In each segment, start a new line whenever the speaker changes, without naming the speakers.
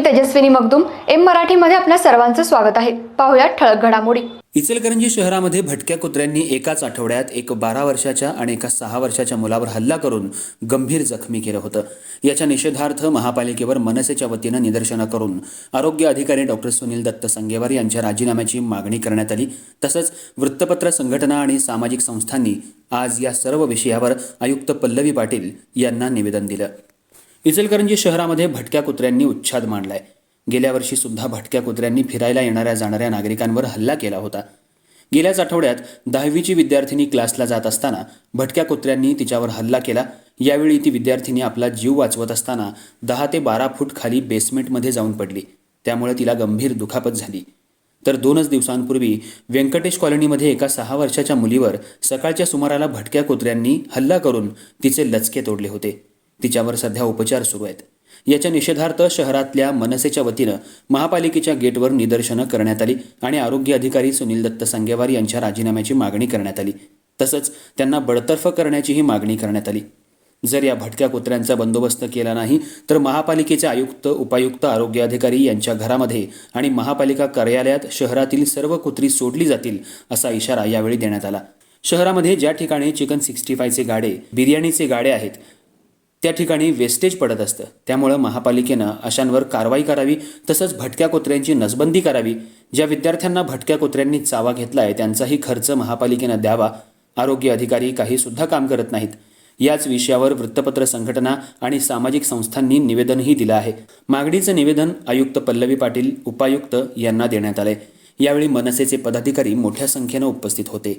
मी Tejaswini Magdum M मराठीमध्ये आपल्या सर्वांचं स्वागत आहे. पाहुयात ठळक घडामोडी.
इचलकरंजी शहरामध्ये भटक्या कुत्र्यांनी एकाच आठवड्यात एक बारा वर्षाच्या आणि एका सहा वर्षाच्या मुलावर हल्ला करून गंभीर जखमी केलं होतं. याच्या निषेधार्थ महापालिकेवर मनसेच्या वतीनं निदर्शनं करून आरोग्य अधिकारी डॉक्टर सुनील दत्त संगेवार यांच्या राजीनाम्याची मागणी करण्यात आली. तसंच वृत्तपत्र संघटना आणि सामाजिक संस्थांनी आज या सर्व विषयावर आयुक्त पल्लवी पाटील यांना निवेदन दिलं. इचलकरंजी शहरामध्ये भटक्या कुत्र्यांनी उच्छाद मांडलाय. गेल्या वर्षी सुद्धा भटक्या कुत्र्यांनी फिरायला येणाऱ्या जाणाऱ्या नागरिकांवर हल्ला केला होता. गेल्याच आठवड्यात दहावीची विद्यार्थिनी क्लासला जात असताना भटक्या कुत्र्यांनी तिच्यावर हल्ला केला. यावेळी ती विद्यार्थिनी आपला जीव वाचवत असताना दहा ते बारा फूट खाली बेसमेंटमध्ये जाऊन पडली. त्यामुळे तिला गंभीर दुखापत झाली. तर दोनच दिवसांपूर्वी व्यंकटेश कॉलनीमध्ये एका सहा वर्षाच्या मुलीवर सकाळच्या सुमाराला भटक्या कुत्र्यांनी हल्ला करून तिचे लचके तोडले होते. तिच्यावर सध्या उपचार सुरू आहेत. याच्या निषेधार्थ शहरातल्या मनसेच्या वतीनं महापालिकेच्या गेटवर निदर्शनं करण्यात आली आणि आरोग्य अधिकारी सुनील दत्त संगेवार यांच्या राजीनाम्याची मागणी करण्यात आली. तसंच त्यांना बडतर्फ करण्याचीही मागणी करण्यात आली. जर या भटक्या कुत्र्यांचा बंदोबस्त केला नाही तर महापालिकेचे आयुक्त उपायुक्त आरोग्य अधिकारी यांच्या घरामध्ये आणि महापालिका कार्यालयात शहरातील सर्व कुत्री सोडली जातील असा इशारा यावेळी देण्यात आला. शहरामध्ये ज्या ठिकाणी चिकन सिक्स्टी फायचे गाडे बिर्याणीचे गाडे आहेत त्या ठिकाणी वेस्टेज पडत असतं. त्यामुळं महापालिकेनं अशांवर कारवाई करावी तसंच भटक्या कुत्र्यांची नसबंदी करावी. ज्या विद्यार्थ्यांना भटक्या कुत्र्यांनी चावा घेतलाय त्यांचाही खर्च महापालिकेनं द्यावा. आरोग्य अधिकारी काही सुद्धा काम करत नाहीत. याच विषयावर वृत्तपत्र संघटना आणि सामाजिक संस्थांनी निवेदनही दिलं आहे. मागणीचं निवेदन आयुक्त पल्लवी पाटील उपायुक्त यांना देण्यात आलंय. यावेळी मनसेचे पदाधिकारी मोठ्या संख्येनं उपस्थित होते.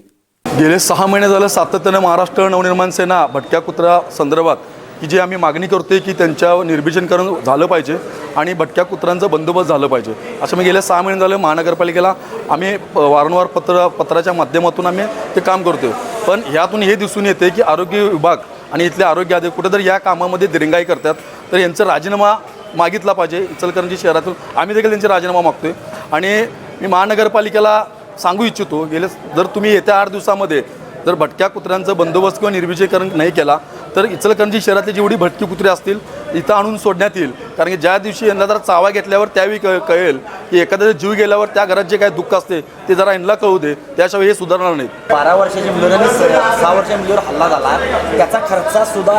गेले सहा महिने झालं सातत्यानं महाराष्ट्र नवनिर्माण सेना भटक्या कुत्रा संदर्भात की जी आम्ही मागणी करतोय की त्यांच्या निर्भीजनकरण झालं पाहिजे आणि भटक्या कुत्र्यांचं बंदोबस्त झालं पाहिजे. असं मी गेल्या सहा महिने झालं महानगरपालिकेला आम्ही प- वारंवार पत्र पत्राच्या माध्यमातून आम्ही ते काम करतोय. पण ह्यातून हे दिसून येते की आरोग्य विभाग आणि इथले आरोग्य अधिक कुठेतरी या कामामध्ये दिरंगाई करतात. तर यांचा राजीनामा मागितला पाहिजे इचलकरंजी शहरातून. आम्ही देखील त्यांचा राजीनामा मागतोय. आणि मी महानगरपालिकेला सांगू इच्छितो गेले जर तुम्ही येत्या आठ दिवसामध्ये जर भटक्या कुत्र्यांचं बंदोबस्त किंवा निर्विजयकरण नाही केला तर इचलकरंजी शहरातली जेवढी भटकी कुत्रे असतील इथं आणून सोडण्यात येईल. कारण की ज्या दिवशी यांना जर चावा घेतल्यावर त्यावेळी क कळेल की एखाद्याचा जीव गेल्यावर त्या घरात जे काही दुःख असते ते जरा यांना कळू दे. त्याशिवाय हे सुधारणार नाहीत.
बारा वर्षाच्या मुलीवर आणि सहा वर्षाच्या मुलीवर हल्ला झाला. त्याचा खर्च सुद्धा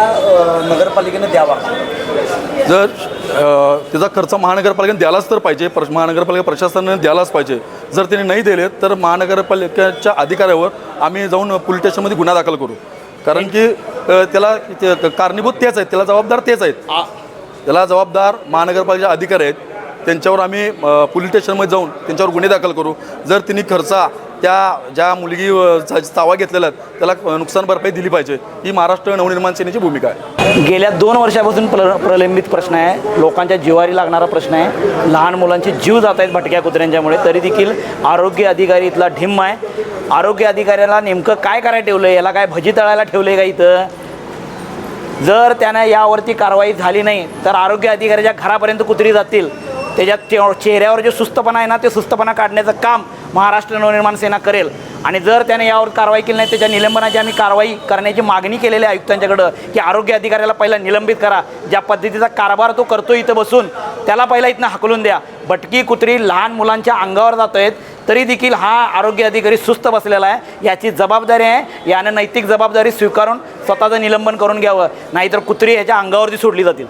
नगरपालिकेने द्यावा.
जर त्याचा खर्च महानगरपालिकेने द्यायलाच तर पाहिजे. प्र महानगरपालिका प्रशासनाने द्यायलाच पाहिजे. जर त्यांनी नाही दिले तर महानगरपालिकेच्या अधिकाऱ्यावर आम्ही जाऊन पोलीस स्टेशनमध्ये गुन्हा दाखल करू. कारण की त्याला कारणीभूत तेच आहेत. त्याला जबाबदार तेच आहेत. त्याला जबाबदार महानगरपालिकेचे अधिकारी आहेत. त्यांच्यावर आम्ही पोलीस स्टेशनमध्ये जाऊन त्यांच्यावर गुन्हे दाखल करू. जर तिने खर्चा त्या ज्या मुलगी चावा घेतलेला त्याला नुकसान भरपाई दिली पाहिजे. ही महाराष्ट्र नवनिर्माण सेनेची भूमिका आहे.
गेल्या दोन वर्षापासून प्र प्रलंबित प्रश्न आहे. लोकांच्या जीवारी लागणारा प्रश्न आहे. लहान मुलांचे जीव जात आहेत भटक्या कुत्र्यांच्यामुळे. तरी देखील आरोग्य अधिकारी इथला ढिम्म आहे. आरोग्य अधिकाऱ्याला नेमकं काय करायला ठेवलं आहे याला काय भजी तळायला ठेवलं आहे का इथं? जर त्यानं यावरती कारवाई झाली नाही तर आरोग्य अधिकाऱ्याच्या घरापर्यंत कुत्री जातील. त्याच्या चे चेहऱ्यावर जे सुस्तपणा आहे ना ते सुस्तपणा काढण्याचं काम महाराष्ट्र नवनिर्माण सेना करेल. आणि जर त्याने यावर कारवाई केली नाही त्याच्या निलंबनाची आम्ही कारवाई करण्याची मागणी केलेली आहे आयुक्तांच्याकडं की आरोग्य अधिकाऱ्याला पहिला निलंबित करा. ज्या पद्धतीचा कारभार तो करतो इथं बसून त्याला पहिला इथनं हाकलून द्या. भटकी कुत्री लहान मुलांच्या अंगावर जात आहेत तरी देखील हा आरोग्य अधिकारी सुस्त बसलेला आहे. याची जबाबदारी आहे यानं नैतिक जबाबदारी स्वीकारून स्वतःचं निलंबन करून घ्यावं. नाहीतर कुत्री ह्याच्या अंगावरती सोडली जातील.